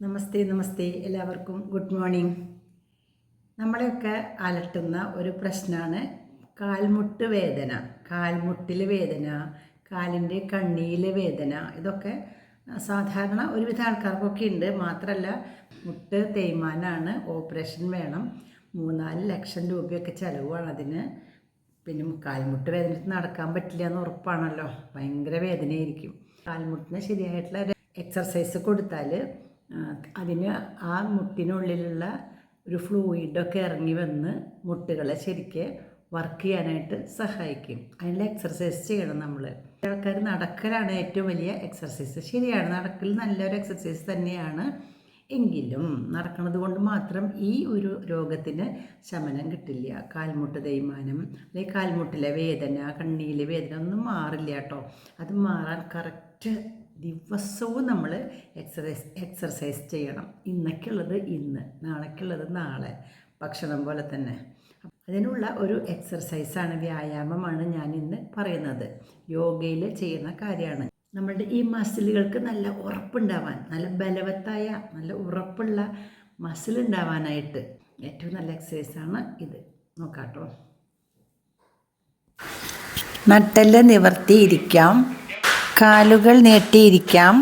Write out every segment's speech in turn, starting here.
നമസ്തേ നമസ്തേ എല്ലാവർക്കും good morning. നമ്മളെയൊക്കെ അലട്ടുന്ന ഒരു പ്രശ്നമാണ് കാൽമുട്ട് വേദന. കാൽമുട്ടിൽ വേദന കാലിന്റെ കണ്ണിയിൽ വേദന ഇതൊക്കെ സാധാരണ ഒരുവിധ ആൾക്കാർക്കൊക്കെ ഉണ്ട്. മാത്രമല്ല മുട്ട് തേയ്മാനാണ് ഓപ്പറേഷൻ വേണം. മൂന്നാൽ ലക്ഷം രൂപയൊക്കെ ചിലവാണ് അതിന്. പിന്നെ കാൽമുട്ട് വേദന നടക്കാൻ പറ്റില്ല എന്ന് ഉറപ്പാണല്ലോ. ഭയങ്കര വേദനയായിരിക്കും. കാൽമുട്ടിന് ശരിയായിട്ടുള്ള എക്സർസൈസ് കൊടുത്താൽ അതിന് ആ മുട്ടിനുള്ളിലുള്ള ഒരു ഫ്ലൂയിഡൊക്കെ ഇറങ്ങി വന്ന് മുട്ടുകളെ ശരിക്ക് വർക്ക് ചെയ്യാനായിട്ട് സഹായിക്കും. അതിനുള്ള എക്സർസൈസ് ചെയ്യണം നമ്മൾ ആൾക്കാർ നടക്കലാണ് ഏറ്റവും വലിയ എക്സർസൈസ് ശരിയാണ് നടക്കൽ നല്ലൊരു എക്സർസൈസ് തന്നെയാണ് എങ്കിലും നടക്കുന്നത് കൊണ്ട് മാത്രം ഈ ഒരു രോഗത്തിന് ശമനം കിട്ടില്ല. കാൽമുട്ട് തേയ്മാനം അല്ലെങ്കിൽ കാൽമുട്ടിലെ വേദന കണ്ണിയിലെ വേദന ഒന്നും മാറില്ല കേട്ടോ. അത് മാറാൻ കറക്റ്റ് ദിവസവും നമ്മൾ എക്സസൈസ് എക്സർസൈസ് ചെയ്യണം. ഇന്നൊക്കെയുള്ളത് ഇന്ന് നാളേക്കുള്ളത് നാളെ ഭക്ഷണം പോലെ തന്നെ. അതിനുള്ള ഒരു എക്സർസൈസാണ് വ്യായാമമാണ് ഞാൻ ഇന്ന് പറയുന്നത്. യോഗയിൽ ചെയ്യുന്ന കാര്യമാണ്. നമ്മളുടെ ഈ മസിലുകൾക്ക് നല്ല ഉറപ്പുണ്ടാവാൻ നല്ല ബലവത്തായ നല്ല ഉറപ്പുള്ള മസിൽ ഉണ്ടാവാനായിട്ട് ഏറ്റവും നല്ല എക്സസൈസാണ് ഇത്. നോക്കാട്ടോ. നട്ടെല്ല് നിവർത്തിയിരിക്കാം. കാലുകൾ നീട്ടിയിരിക്കാം.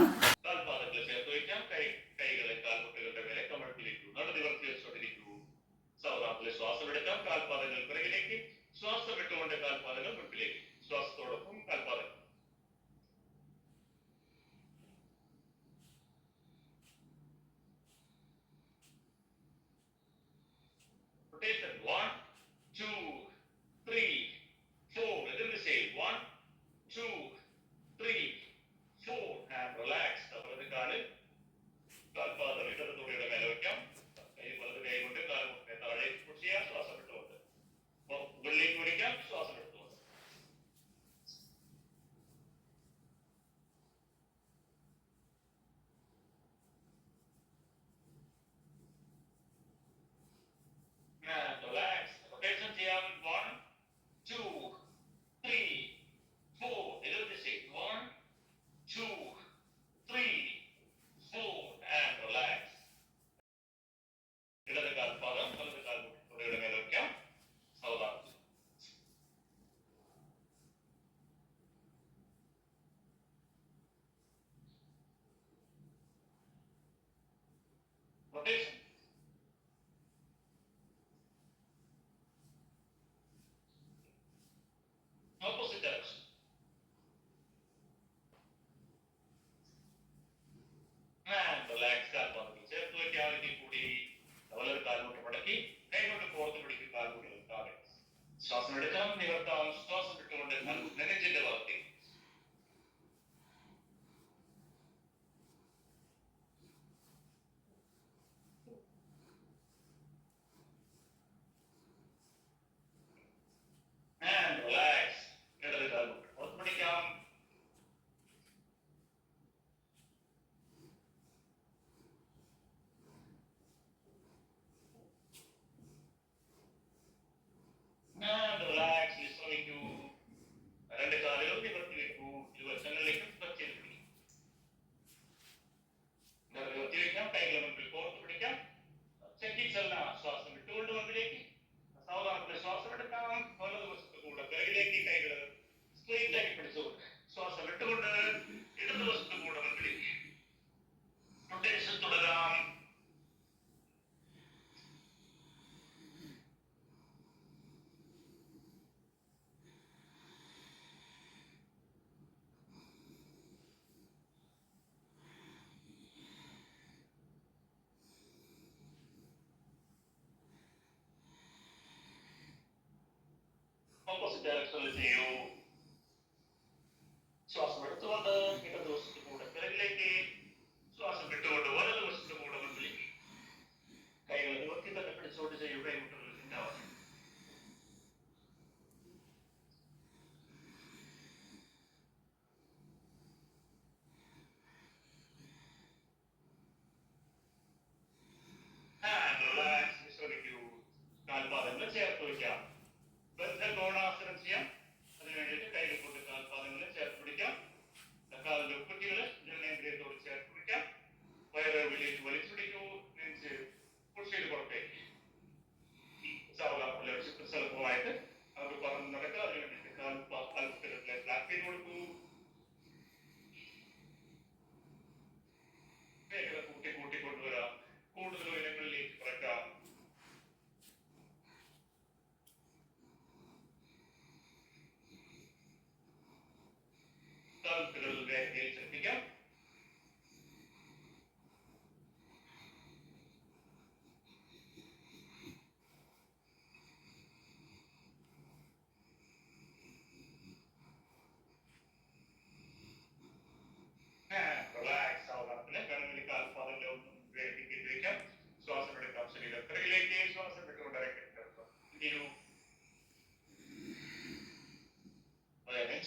ഓപ്പോസിറ്റ് ഡയറക്ഷനിൽ ചെയ്യൂ ശ്വാസം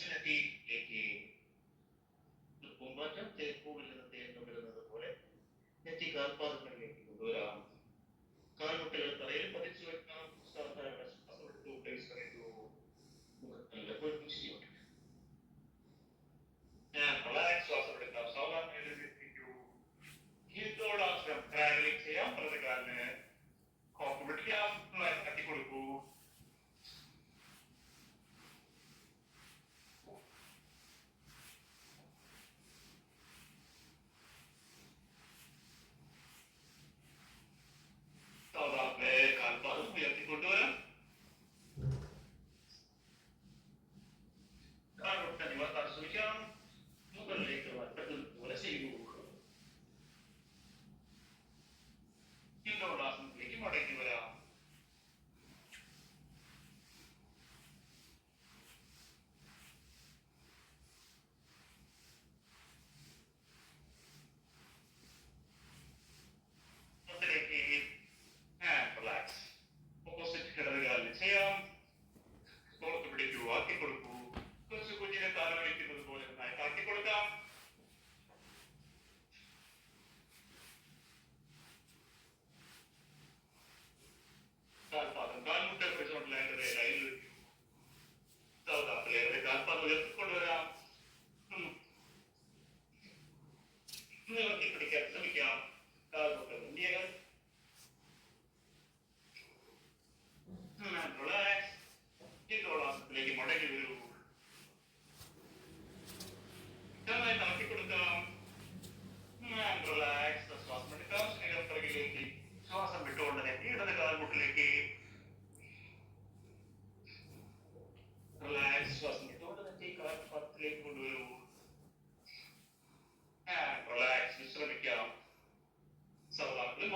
going to be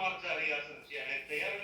marcharía sencillamente. Este, ya lo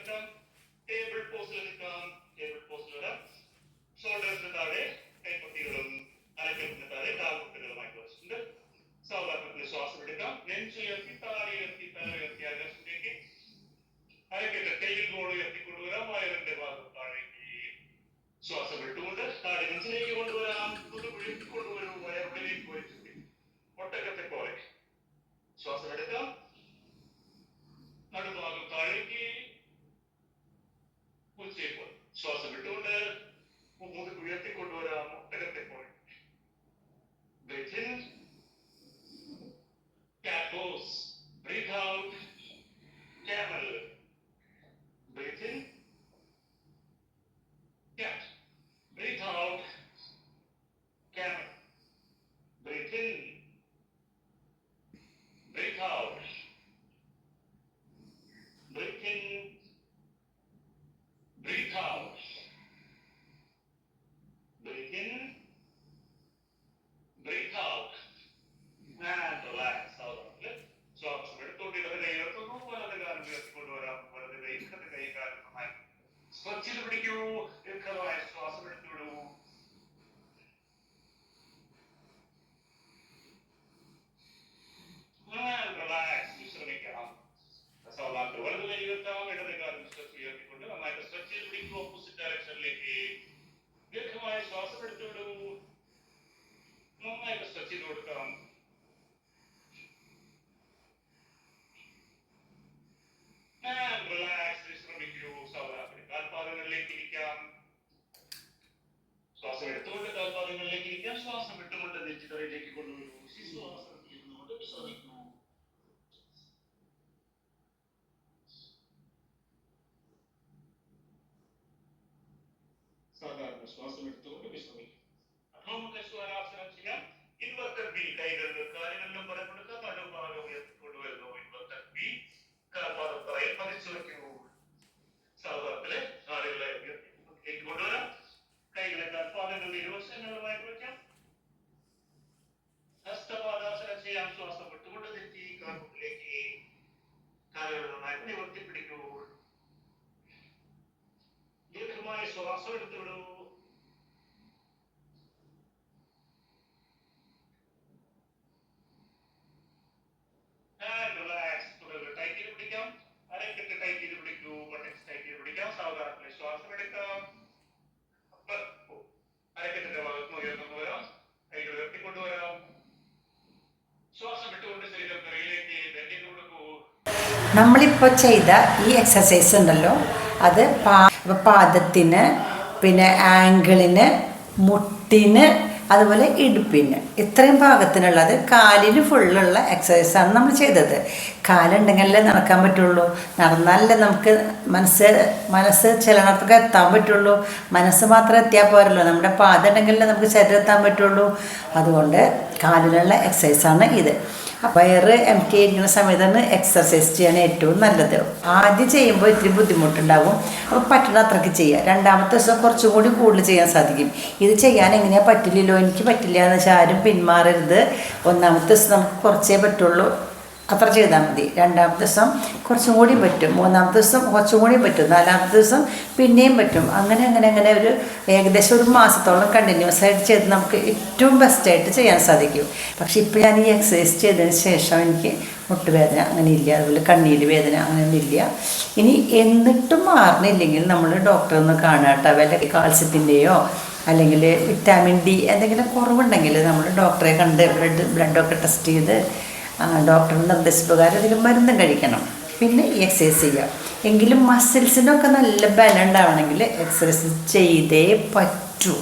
സാധാരണ ശ്വാസം എടുത്തുകൊണ്ട് വിശ്രമിക്കും. അപ്പൊ കൈകളെ ഇരുവശങ്ങളുമായി വയ്ക്കാം ശ്വാസം എടുത്തു വിടൂ. ടൈറ്റിൽ ശ്വാസം ശ്വാസം ചെയ്ത ഈ എക്സസൈസ് ഉണ്ടല്ലോ. അത് പാ പാദത്തിന് പിന്നെ ആങ്കിളിന് മുട്ടിന് അതുപോലെ ഇടുപ്പിന്. ഇത്രയും ഭാഗത്തിനുള്ളത് കാലിന് ഫുള്ളുള്ള എക്സസൈസാണ് നമ്മൾ ചെയ്തത്. കാലുണ്ടെങ്കിലല്ലേ നടക്കാൻ പറ്റുള്ളൂ. നടന്നാലല്ലേ നമുക്ക് മനസ്സ് മനസ്സ് ചലനത്തൊക്കെ എത്താൻ പറ്റുള്ളൂ. മനസ്സ് മാത്രം എത്തിയാൽ പോരല്ലോ. നമ്മുടെ പാദം നമുക്ക് ശരീരം എത്താൻ പറ്റുള്ളൂ. അതുകൊണ്ട് കാലിനുള്ള എക്സസൈസാണ് ഇത്. വയറ് എം ടി ഇരിക്കുന്ന സമയത്താണ് എക്സർസൈസ് ചെയ്യാൻ ഏറ്റവും നല്ലത്. ആദ്യം ചെയ്യുമ്പോൾ ഇത്തിരി ബുദ്ധിമുട്ടുണ്ടാകും അപ്പോൾ പറ്റുന്ന അത്രയ്ക്ക് ചെയ്യുക രണ്ടാമത്തെ ദിവസം കുറച്ചും കൂടി കൂടുതൽ ചെയ്യാൻ സാധിക്കും. ഇത് ചെയ്യാൻ എങ്ങനെയാ പറ്റില്ലല്ലോ? എനിക്ക് പറ്റില്ല എന്ന് വെച്ചാൽ ആരും പിന്മാറരുത്. ഒന്നാമത്തെ ദിവസം നമുക്ക് കുറച്ചേ പറ്റുള്ളൂ. അത്ര ചെയ്താൽ മതി. രണ്ടാമത്തെ ദിവസം കുറച്ചും കൂടി പറ്റും. മൂന്നാമത്തെ ദിവസം കുറച്ചും കൂടി പറ്റും. നാലാമത്തെ ദിവസം പിന്നെയും പറ്റും. അങ്ങനെ അങ്ങനെ അങ്ങനെ ഒരു ഏകദേശം ഒരു മാസത്തോളം കണ്ടിന്യൂസ് ആയിട്ട് ചെയ്ത് നമുക്ക് ഏറ്റവും ബെസ്റ്റായിട്ട് ചെയ്യാൻ സാധിക്കും. പക്ഷേ ഇപ്പോൾ ഞാൻ ഈ എക്സസൈസ് ചെയ്തതിന് ശേഷം എനിക്ക് മുട്ടുവേദന അങ്ങനെ ഇല്ല. അതുപോലെ കണ്ണീര് വേദന അങ്ങനെയൊന്നും ഇല്ല. ഇനി എന്നിട്ടും മാറണില്ലെങ്കിൽ നമ്മൾ ഡോക്ടറെ ഒന്ന് കാണാട്ടോ വല്ല കാൽസ്യത്തിന്റെയോ അല്ലെങ്കിൽ വിറ്റാമിൻ ഡി എന്തെങ്കിലും കുറവുണ്ടെങ്കിൽ നമ്മൾ ഡോക്ടറെ കണ്ട് ബ്ലഡ് ബ്ലഡൊക്കെ ടെസ്റ്റ് ചെയ്ത് ആ, ഡോക്ടറുടെ നിർദ്ദേശപ്രകാരം അധികം മരുന്നും കഴിക്കണം. പിന്നെ എക്സസൈസ് ചെയ്യാം. എങ്കിലും മസിൽസിനൊക്കെ നല്ല ബലം ഉണ്ടാവണമെങ്കിൽ എക്സസൈസ് ചെയ്തേ പറ്റൂ.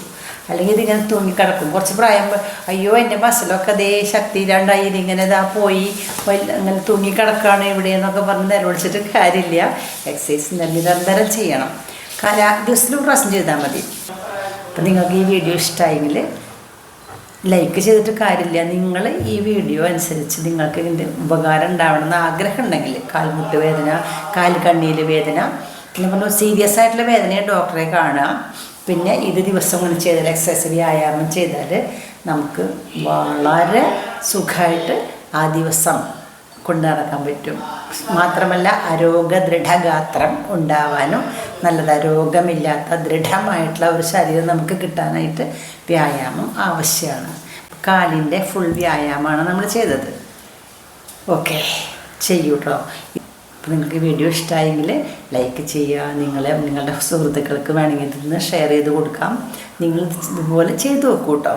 അല്ലെങ്കിൽ ഇതിങ്ങനെ തൂങ്ങിക്കിടക്കും. കുറച്ച് പ്രായം അയ്യോ എന്റെ മസിലൊക്കെ അതേ ശക്തി ഇല്ലാണ്ടായി. ഇതിങ്ങനെ ഇതാ പോയി. അങ്ങനെ തൂങ്ങിക്കിടക്കാണ് ഇവിടെ എന്നൊക്കെ പറഞ്ഞ് നിലവിളിച്ചിട്ട് കാര്യമില്ല. എക്സസൈസ് നിരന്തരം ചെയ്യണം. കല ദിവസത്തിൽ പ്രാവശ്യം ചെയ്താൽ മതി. അപ്പം നിങ്ങൾക്ക് ഈ വീഡിയോ ഇഷ്ടമായെങ്കിൽ ലൈക്ക് ചെയ്തിട്ട് കാര്യമില്ല. നിങ്ങൾ ഈ വീഡിയോ അനുസരിച്ച് നിങ്ങൾക്ക് ഇതിന്റെ ഉപകാരം ഉണ്ടാവണമെന്ന് ആഗ്രഹം ഉണ്ടെങ്കിൽ കാൽമുട്ട് വേദന കാൽ കണ്ണിയിൽ വേദന പിന്നെ പറഞ്ഞു സീരിയസ് ആയിട്ടുള്ള വേദനയെ ഡോക്ടറെ കാണാം പിന്നെ ഇത് ദിവസം കൊണ്ട് ചെയ്താൽ എക്സസൈസ് വ്യായാമം ചെയ്താൽ നമുക്ക് വളരെ സുഖമായിട്ട് ആ ദിവസം കൊണ്ടു നടക്കാൻ പറ്റും. മാത്രമല്ല അരോഗ ദൃഢഗാത്രം ഉണ്ടാവാനും നല്ലത് രോഗമില്ലാത്ത ദൃഢമായിട്ടുള്ള ഒരു ശരീരം നമുക്ക് കിട്ടാനായിട്ട് വ്യായാമം ആവശ്യമാണ്. കാലിന്റെ ഫുൾ വ്യായാമമാണ് നമ്മൾ ചെയ്തത്. ഓക്കെ ചെയ്യൂ കേട്ടോ നിങ്ങൾക്ക് വീഡിയോ ഇഷ്ടമായെങ്കിൽ ലൈക്ക് ചെയ്യുക. നിങ്ങളെ നിങ്ങളുടെ സുഹൃത്തുക്കൾക്ക് വേണമെങ്കിൽ ഇതൊന്ന് ഷെയർ ചെയ്ത് കൊടുക്കാം. നിങ്ങൾ ഇതുപോലെ ചെയ്തു നോക്കൂ കേട്ടോ